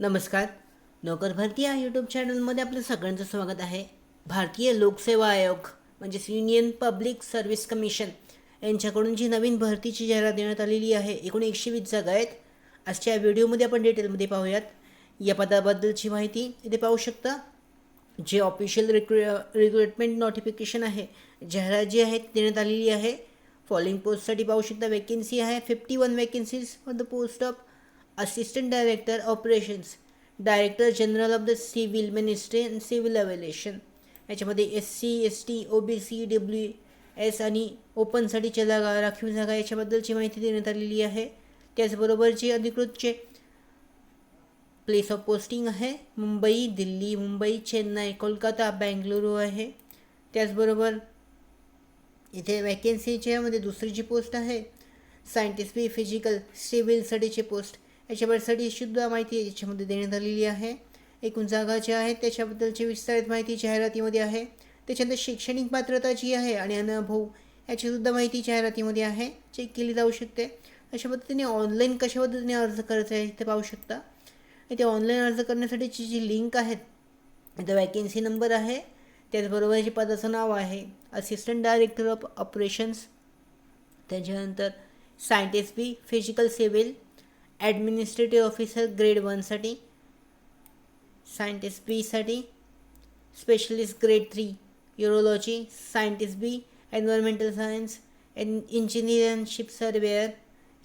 नमस्कार. नोकर भरती या यूट्यूब चॅनलमध्ये आपलं सगळ्यांचं स्वागत आहे. भारतीय लोकसेवा आयोग म्हणजेच युनियन पब्लिक सर्व्हिस कमिशन यांच्याकडून जी नवीन भरतीची जाहिरात देण्यात आलेली आहे एकूण एकशे वीस जागा आहेत. आजच्या या व्हिडिओमध्ये आपण डिटेलमध्ये पाहूयात. या पदाबद्दलची माहिती इथे पाहू शकता. जे ऑफिशियल रिक्रु रिक्रुटमेंट नोटिफिकेशन आहे जाहिरात जी आहे देण्यात आलेली आहे. फॉलोइंग पोस्टसाठी पाहू शकता वेकेन्सी आहे fifty one vacancies for the post of assistant director operations director general of the civil ministry and civil aviation याच्यामध्ये S C S T O B C W S आणि ओपनसाठीच्या जागा राखीव जागा याच्याबद्दलची माहिती देण्यात आलेली आहे. त्याचबरोबर जे अधिकृतचे प्लेस ऑफ पोस्टिंग आहे. मुंबई दिल्ली मुंबई चेन्नई कोलकाता बेंगलुरू आहे. त्याचबरोबर इथे वॅकेन्सीच्यामध्ये दुसरी जी पोस्ट आहे सायंटिस्ट बी फिजिकल सिव्हिलसाठीची पोस्ट याच्याबद्दलसाठी सुद्धा माहिती याच्यामध्ये देण्यात आलेली आहे. एकूण जागा ज्या आहेत त्याच्याबद्दलची विस्तारित माहिती जाहिरातीमध्ये आहे. त्याच्यानंतर शैक्षणिक पात्रता जी आहे आणि अनुभव याचीसुद्धा माहिती जाहिरातीमध्ये आहे. चेक केली जाऊ शकते. अशा पद्धतीने ऑनलाईन कशा पद्धतीने अर्ज करायचा आहे ते पाहू शकता. इथे ऑनलाईन अर्ज करण्यासाठीची जी लिंक आहेत इथं वॅकेन्सी नंबर आहे. त्याचबरोबर जे पदाचं नाव आहे असिस्टंट डायरेक्टर ऑफ ऑपरेशन्स त्याच्यानंतर scientist B physical civil administrative officer grade वनसाठी scientist बीसाठी specialist grade three urology scientist B environmental science and इंजिनियरशिप surveyor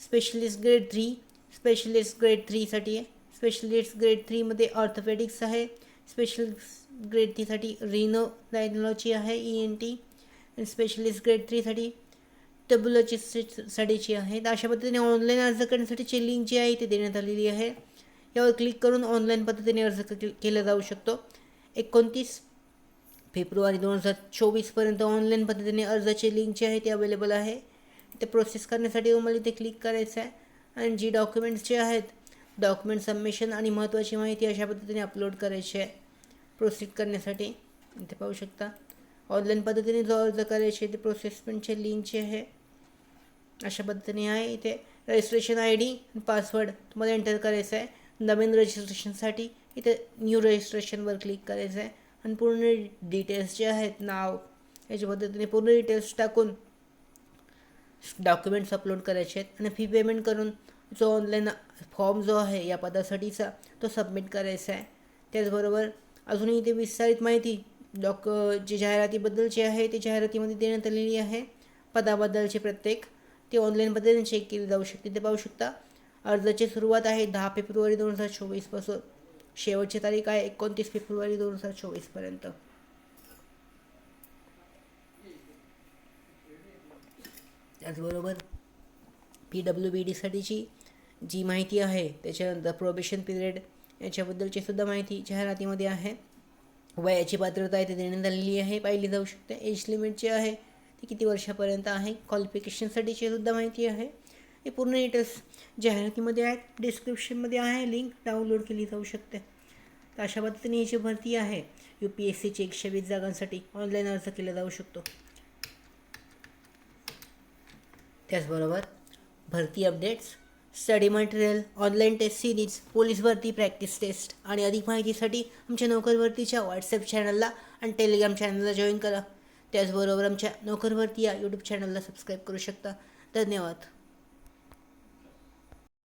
specialist grade three specialist grade थ्रीसाठी आहे स्पेशलिस्ट ग्रेड थ्रीमध्ये orthopaedics आहे स्पेशलिस्ट ग्रेड थ्रीसाठी रिनो डायनॉलॉजी आहे E N T specialist grade थ्रीसाठी टब्युलॉजिस्टसाठीची आहे तर अशा पद्धतीने ऑनलाईन अर्ज करण्यासाठीची लिंक जी आहे ती देण्यात आलेली आहे. यावर क्लिक करून ऑनलाईन पद्धतीने अर्ज के केला जाऊ शकतो. एकोणतीस फेब्रुवारी दोन हजार चोवीसपर्यंत ऑनलाईन पद्धतीने अर्जाची लिंक जी आहे ती अवेलेबल आहे. ते प्रोसेस करण्यासाठी मला इथे क्लिक करायचं आहे. आणि जी डॉक्युमेंट्स जे आहेत डॉक्युमेंट सबमिशन आणि महत्त्वाची माहिती अशा पद्धतीने अपलोड करायची आहे. प्रोसीड करण्यासाठी. इथे पाहू शकता. ऑनलाईन पद्धतीने जो अर्ज करायचे ते प्रोसेसमेंटचे लिंक जे आहे. अशा पद्धतीने आहे. इथे रजिस्ट्रेशन आय डी पासवर्ड तुम्हाला एंटर करायचं आहे नवीन रजिस्ट्रेशनसाठी इथे न्यू रजिस्ट्रेशनवर क्लिक करायचं आहे आणि पूर्ण डिटेल्स जे आहेत नाव याच्या पद्धतीने पूर्ण डिटेल्स टाकून डॉक्युमेंट्स अपलोड करायचे आहेत. आणि फी पेमेंट करून जो ऑनलाईन फॉर्म जो आहे या पदासाठीचा तो सबमिट करायचा आहे त्याचबरोबर अजूनही इथे विस्तारित माहिती डॉक जे जाहिरातीबद्दलची आहे ती जाहिरातीमध्ये देण्यात आलेली आहे. पदाबद्दलचे प्रत्येक ते ऑनलाईन पद्धतीने चेक केली जाऊ शकते. ते पाहू शकता. अर्जाची सुरुवात आहे दहा फेब्रुवारी दोन हजार चोवीसपासून शेवटची तारीख आहे एकोणतीस फेब्रुवारी दोन हजार चोवीसपर्यंत त्याचबरोबर पी डब्ल्यू बी डीसाठीची जी माहिती आहे त्याच्यानंतर प्रोबेशन पिरियड याच्याबद्दलची सुद्धा माहिती जाहिरातीमध्ये आहे. वयाची पात्रता आहे ती देण्यात आलेली आहे पाहिली जाऊ शकते. एज लिमिट जे आहे ती किती वर्षापर्यंत आहे क्वालिफिकेशनसाठीची सुद्धा माहिती आहे. हे पूर्ण डिटेल्स जाहिरातीमध्ये आहेत डिस्क्रिप्शनमध्ये आहे लिंक डाउनलोड केली जाऊ शकते. तर अशा पद्धतीने ही जी भरती आहे. यू पी एस सीची एकशे वीस जागांसाठी ऑनलाईन अर्ज केला जाऊ शकतो. त्याचबरोबर भरती updates study material online test series police भरती प्रॅक्टिस टेस्ट आणि अधिक माहितीसाठी आमच्या नोकर भरतीच्या व्हॉट्सअप चॅनलला आणि टेलिग्राम चॅनलला जॉईन करा. त्याचबरोबर आमच्या नोकरवरती या यूट्यूब चॅनलला सबस्क्राईब करू शकता. धन्यवाद.